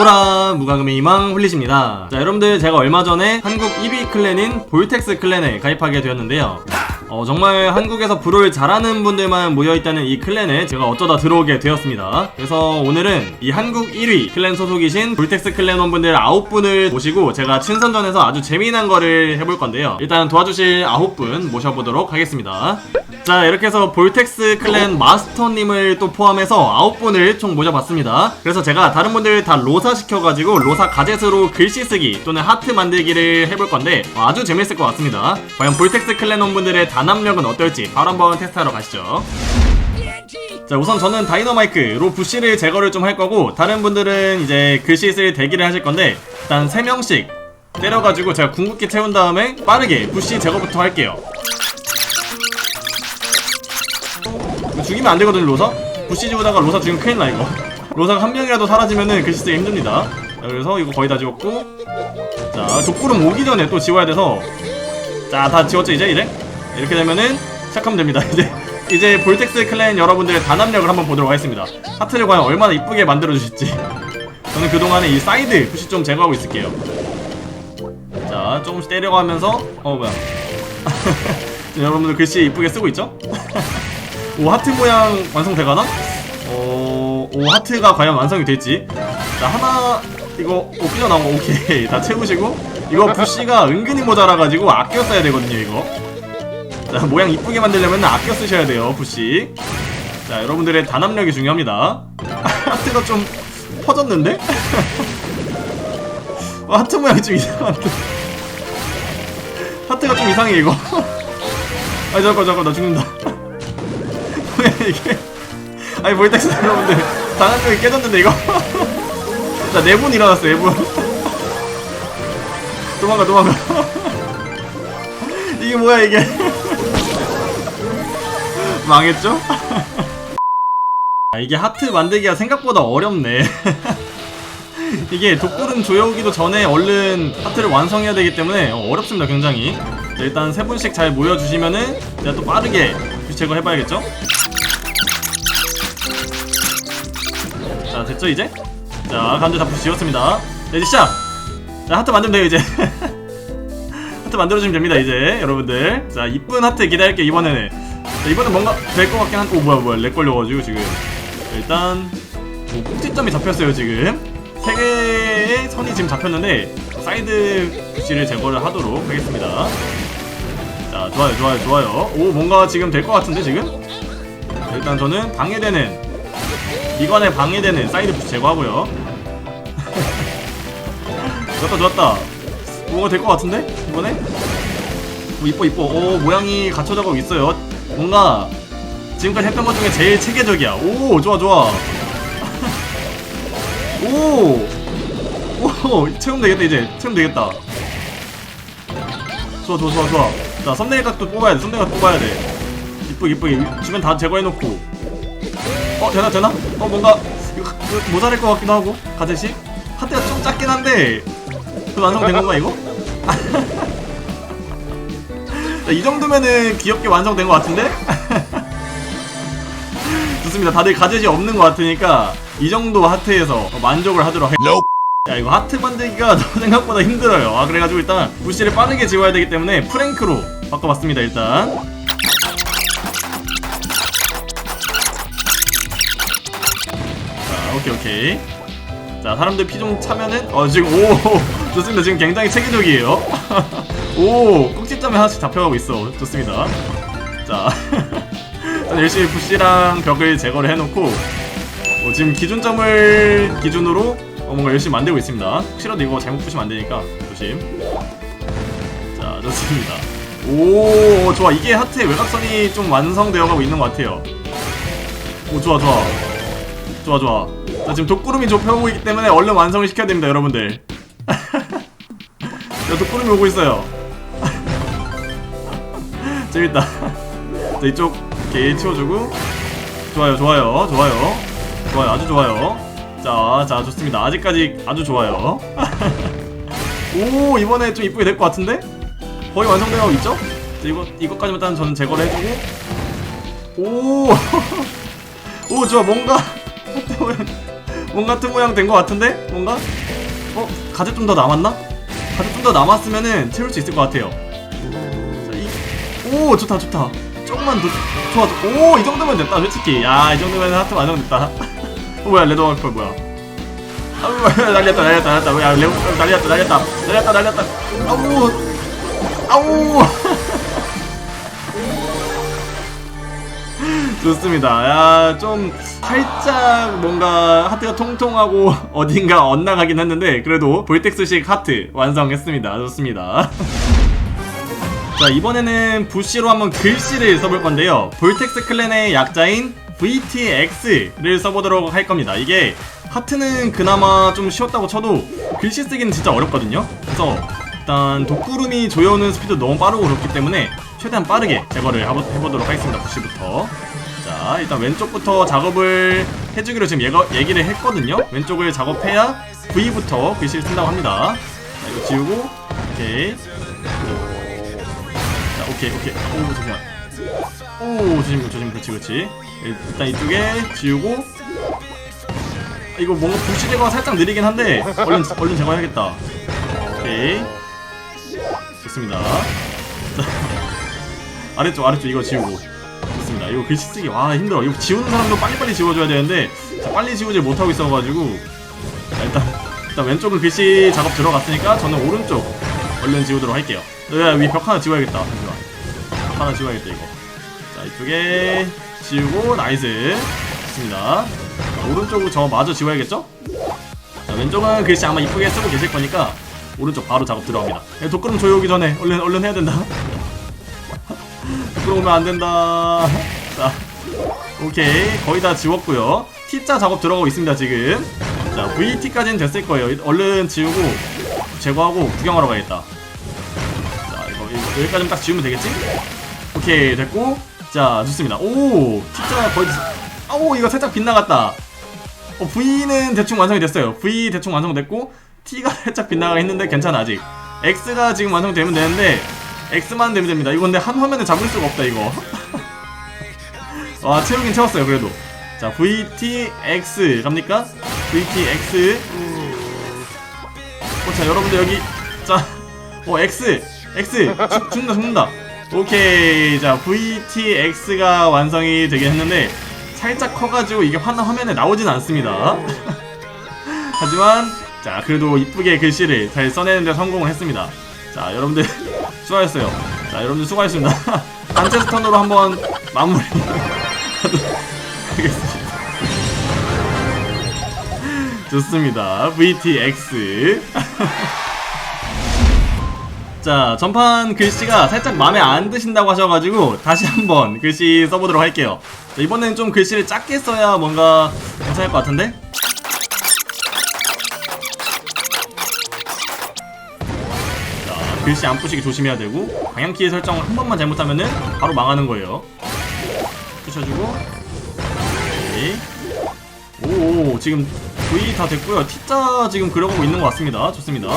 호라 무과금의 희망 훌리십니다. 자 여러분들 제가 얼마 전에 한국 1위 클랜인 볼텍스 클랜에 가입하게 되었는데요 어, 정말 한국에서 불을 잘하는 분들만 모여있다는 이 클랜에 제가 어쩌다 들어오게 되었습니다. 그래서 오늘은 이 한국 1위 클랜 소속이신 볼텍스 클랜원분들 9분을 모시고 제가 친선전에서 아주 재미난 거를 해볼 건데요. 일단 도와주실 9분 모셔보도록 하겠습니다. 자 이렇게 해서 볼텍스 클랜 마스터님을 또 포함해서 9분을 총 모셔봤습니다. 그래서 제가 다른 분들 다 로사 시켜가지고 로사 가젯으로 글씨 쓰기 또는 하트 만들기를 해볼 건데 어, 아주 재밌을 것 같습니다. 과연 볼텍스 클랜 원분들의 단합력은 어떨지 바로 한번 테스트하러 가시죠. 자 우선 저는 다이너마이크로 부시를 제거를 좀 할 거고 다른 분들은 이제 글씨 쓸 대기를 하실 건데 일단 3명씩 때려가지고 제가 궁극기 채운 다음에 빠르게 부시 제거부터 할게요. 죽이면 안 되거든요 로사? 부시 지우다가 로사 죽으면 큰일 나 이거. 로사가 한 명이라도 사라지면은 글씨 쓰기 힘듭니다. 자, 그래서 이거 거의 다 지웠고. 자 족구름 오기 전에 또 지워야 돼서. 자 다 지웠죠 이제 이제 이렇게 되면은 시작하면 됩니다. 이제 이제 볼텍스 클랜 여러분들의 단합력을 한번 보도록 하겠습니다. 하트를 과연 얼마나 이쁘게 만들어 주실지. 저는 그동안에 이 사이드 푸시 좀 제거하고 있을게요. 자 조금씩 때려가면서 어 뭐야. 여러분들 글씨 이쁘게 쓰고 있죠? 오 하트 모양 완성돼가나? 어... 오 하트가 과연 완성이 될지. 자 하나 이거 오 삐져 나온 거 오케이. 다 채우시고. 이거 부시가 은근히 모자라가지고 아껴 써야 되거든요 이거 자 모양 이쁘게 만들려면 아껴 쓰셔야 돼요 부시 자 여러분들의 단합력이 중요합니다. 하트가 좀 퍼졌는데? 어, 하트 모양이 좀 이상한데. 하트가 좀 이상해 이거. 아니 잠깐 잠깐 나 죽는다. 이게? 아니 볼텍스 여러분들 단합력이 깨졌는데 이거? 자 네 분 일어났어 네 분. 도망가 도망가. 이게 뭐야 이게 망했죠? 아, 이게 하트 만들기가 생각보다 어렵네 이게 독구름 조여오기도 전에 얼른 하트를 완성해야 되기 때문에 어, 어렵습니다 굉장히 자, 일단 세 분씩 잘 모여주시면은 제가 또 빠르게 제거 해봐야겠죠? 자 됐죠 이제? 자 간주 다 부시웠습니다 자 이제 시작! 자 하트 만들면 돼요 이제 하트 만들어주면 됩니다 이제 여러분들 자 이쁜 하트 기다릴게 이번에는 자, 이번엔 뭔가 될 것 같긴 한.. 오 뭐야 뭐야 렉 걸려가지고 지금. 자, 일단 오 꼭지점이 잡혔어요 지금. 세 개의 선이 지금 잡혔는데 사이드 부시를 제거를 하도록 하겠습니다. 자 좋아요 좋아요 좋아요. 오 뭔가 지금 될 것 같은데 지금? 자, 일단 저는 방해되는 이관에 방해되는 사이드 부시 제거하고요. 좋았다 좋았다. 뭐가 될 것 같은데 이번에? 오 이뻐 이뻐. 오 모양이 갖춰져가고 있어요 뭔가 지금까지 했던 것 중에 제일 체계적이야. 오 좋아 좋아. 오! 오! 체험 되겠다 이제. 체험 되겠다. 좋아 좋아 좋아 좋아. 자 썸네일 각도 뽑아야 돼. 썸네일 각 뽑아야 돼. 이쁘게 이쁘게. 주변 다 제거해놓고. 어 되나 되나? 어 뭔가 이거, 모자랄 것 같기도 하고. 가젯이 하트가 좀 작긴 한데. 그 완성된 건가 이거? 자, 이 정도면은 귀엽게 완성된 것 같은데? 좋습니다. 다들 가젯이 없는 것 같으니까 이 정도 하트에서 만족을 하도록 해. 야 이거 하트 만들기가 생각보다 힘들어요. 아 그래가지고 일단 부시를 빠르게 지워야 되기 때문에 프랭크로 바꿔봤습니다. 일단. 자 오케이 오케이. 자 사람들 피 좀 차면은 어 지금 오 좋습니다. 지금 굉장히 체계적이에요. 오 꼭지점에 하나씩 잡혀가고 있어. 좋습니다. 자. 열심히 부시랑 벽을 제거를 해놓고 어, 지금 기준점을 기준으로 어, 뭔가 열심히 만들고 있습니다. 혹시라도 이거 잘못 부시면 안 되니까 조심. 자 좋습니다. 오 좋아 이게 하트의 외곽선이 좀 완성되어가고 있는 것 같아요. 오 좋아 좋아 좋아 좋아. 자 지금 독구름이 좁혀오고 있기 때문에 얼른 완성을 시켜야 됩니다 여러분들. 야 독구름이 오고 있어요. 재밌다. 자 이쪽 이렇게 치워주고 좋아요 좋아요 좋아요 좋아요 아주 좋아요 자, 자 좋습니다 아직까지 아주 좋아요 오 이번에 좀 이쁘게 될 것 같은데? 거의 완성되어 있죠? 자, 이거, 이것까지만 일단 저는 제거를 해주고 오! 오 좋아 뭔가 뭔가 같은 모양 된 것 같은데? 뭔가? 어? 가재 좀 더 남았나? 가재 좀 더 남았으면은 채울 수 있을 것 같아요. 오 좋다 좋다. 조금만 더 좋아 오이 정도면 됐다 솔직히. 야이 정도면 하트 완성됐다. 어 뭐야 레드 와이퍼 뭐야. 아 뭐야 날렸다 날렸다 날렸다. 뭐야 레 날렸다 날렸다. 날렸다 날렸다. 아우. 아우. 좋습니다. 야, 좀 살짝 뭔가 하트가 통통하고 어딘가 엇나가긴 했는데 그래도 볼텍스식 하트 완성했습니다. 좋습니다. 자, 이번에는 부시로 한번 글씨를 써볼 건데요. 볼텍스 클랜의 약자인 VTX를 써보도록 할 겁니다. 이게 하트는 그나마 좀 쉬웠다고 쳐도 글씨 쓰기는 진짜 어렵거든요. 그래서 일단 독구름이 조여오는 스피드 너무 빠르고 그렇기 때문에 최대한 빠르게 제거를 해보, 해보도록 하겠습니다. 부시부터. 자, 일단 왼쪽부터 작업을 해주기로 지금 예거, 얘기를 했거든요. 왼쪽을 작업해야 V부터 글씨를 쓴다고 합니다. 자, 이거 지우고, 오케이. 자, 오케이, 오케이. 오, 잠시만. 오, 조심, 조심, 그렇지, 그렇지. 일단 이쪽에 지우고. 아, 이거 뭔가 부시 제거가 살짝 느리긴 한데, 얼른, 얼른 제거해야겠다. 오케이. 좋습니다. 자, 아래쪽, 아래쪽 이거 지우고. 좋습니다. 이거 글씨 쓰기, 와, 힘들어. 이거 지우는 사람도 빨리빨리 지워줘야 되는데, 자, 빨리 지우질 못하고 있어가지고. 자, 일단, 일단 왼쪽은 글씨 작업 들어갔으니까, 저는 오른쪽 얼른 지우도록 할게요. 야, 위에 벽 하나 지워야겠다. 잠시만. 벽 하나 지워야겠다, 이거. 자, 이쪽에 지우고, 나이스. 좋습니다. 자, 오른쪽으로 저 마저 지워야겠죠? 자, 왼쪽은 글씨 아마 이쁘게 쓰고 계실 거니까, 오른쪽 바로 작업 들어갑니다. 야, 독구름 조여오기 전에 얼른, 얼른 해야 된다. 독구름 오면 안 된다. 자, 오케이. 거의 다 지웠고요. T자 작업 들어가고 있습니다, 지금. 자, VT까지는 됐을 거예요. 얼른 지우고, 제거하고 구경하러 가야겠다. 자, 이거, 이거 여기까지만 딱 지우면 되겠지? 오케이, 됐고. 자, 좋습니다. 오, T자가 거의, 됐- 아우, 이거 살짝 빗나갔다. 어, V는 대충 완성이 됐어요. V 대충 완성됐고, T가 살짝 빗나가 했는데 괜찮아, 아직. X가 지금 완성되면 되는데, X만 되면 됩니다. 이거 근데 한 화면에 잡을 수가 없다, 이거. 와, 채우긴 채웠어요, 그래도. 자, VTX 갑니까? VTX. 어, 자, 여러분들 여기. 자, 어, X. X. 죽, 죽는다, 죽는다. 오케이. 자, VTX가 완성이 되긴 했는데, 살짝 커가지고 이게 하나 화면에 나오진 않습니다. 하지만, 자, 그래도 이쁘게 글씨를 잘 써내는데 성공을 했습니다. 자, 여러분들 수고하셨어요. 자, 여러분들 수고하셨습니다. 단체 스턴으로 한번 마무리 하겠습니다. 좋습니다. VTX. 자, 전판 글씨가 살짝 마음에 안 드신다고 하셔가지고 다시 한번 글씨 써보도록 할게요. 자, 이번에는 좀 글씨를 작게 써야 뭔가 괜찮을 것 같은데? 자, 글씨 안 부시기 조심해야 되고 방향키의 설정을 한 번만 잘못하면은 바로 망하는 거예요. 부셔주고 오케이. 오, 지금 V 다 됐고요. T자 지금 그려가고 있는 것 같습니다. 좋습니다.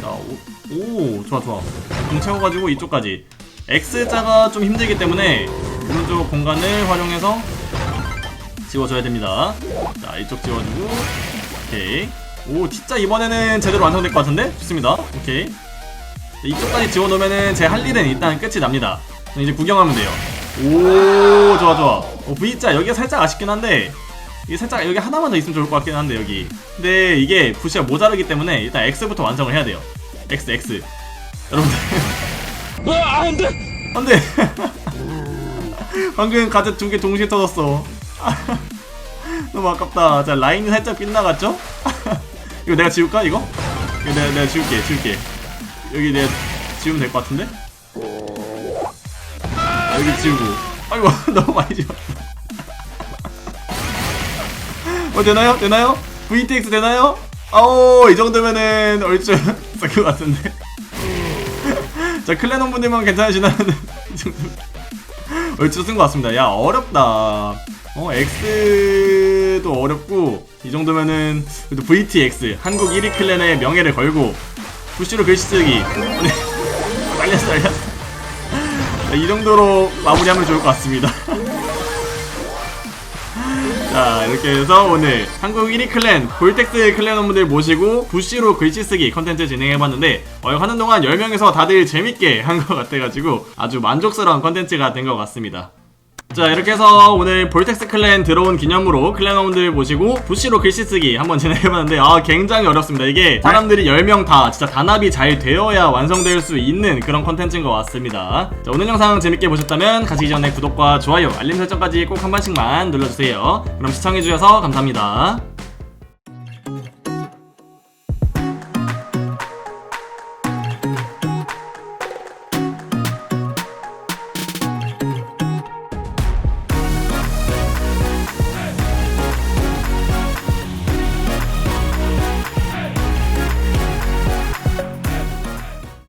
자, 오, 오 좋아 좋아. 공 채워가지고 이쪽까지. X자가 좀 힘들기 때문에 오른쪽 공간을 활용해서 지워줘야 됩니다. 자, 이쪽 지워주고 오케이. 오, T자 이번에는 제대로 완성될 것 같은데? 좋습니다. 오케이. 자, 이쪽까지 지워놓으면은 제 할 일은 일단 끝이 납니다. 이제 구경하면 돼요. 오, 좋아 좋아. 어, V자 여기가 살짝 아쉽긴 한데 이게 살짝 여기 하나만 더 있으면 좋을 것 같긴 한데 여기 근데 이게 부시가 모자르기 때문에 일단 X부터 완성을 해야 돼요 X X 여러분들 아, 안 돼! 안돼 방금 가젯 두 개 동시에 터졌어 너무 아깝다 자 라인이 살짝 빗나갔죠? 이거 내가 지울까 이거? 이거 내가, 내가 지울게 지울게 여기 내가 지우면 될 것 같은데? 아, 여기 지우고 아이고 너무 많이 지웠다 어 되나요? 되나요? VTX 되나요? 아오 이 정도면은 얼추 쓸것 같은데. 자 클레논 분들만 괜찮으시나요? 얼추 쓴 것 같습니다. 야 어렵다. 어 X도 어렵고 이 정도면은 그래도 VTX 한국 1위 클랜의 명예를 걸고 부시로 글씨 쓰기. 날렸어 날렸어. 자, 이 정도로 마무리하면 좋을 것 같습니다 자 이렇게 해서 오늘 한국 1위 클랜 볼텍스 클랜원분들 모시고 부시로 글씨 쓰기 컨텐츠 진행해봤는데 어, 하는 동안 10명에서 다들 재밌게 한 것 같아가지고 아주 만족스러운 컨텐츠가 된 것 같습니다 자 이렇게 해서 오늘 볼텍스 클랜 들어온 기념으로 클랜원분들 모시고 부시로 글씨 쓰기 한번 진행해봤는데 아 굉장히 어렵습니다. 이게 사람들이 10명 다 진짜 단합이 잘 되어야 완성될 수 있는 그런 컨텐츠인 것 같습니다. 자 오늘 영상 재밌게 보셨다면 가시기 전에 구독과 좋아요 알림 설정까지 꼭 한 번씩만 눌러주세요. 그럼 시청해주셔서 감사합니다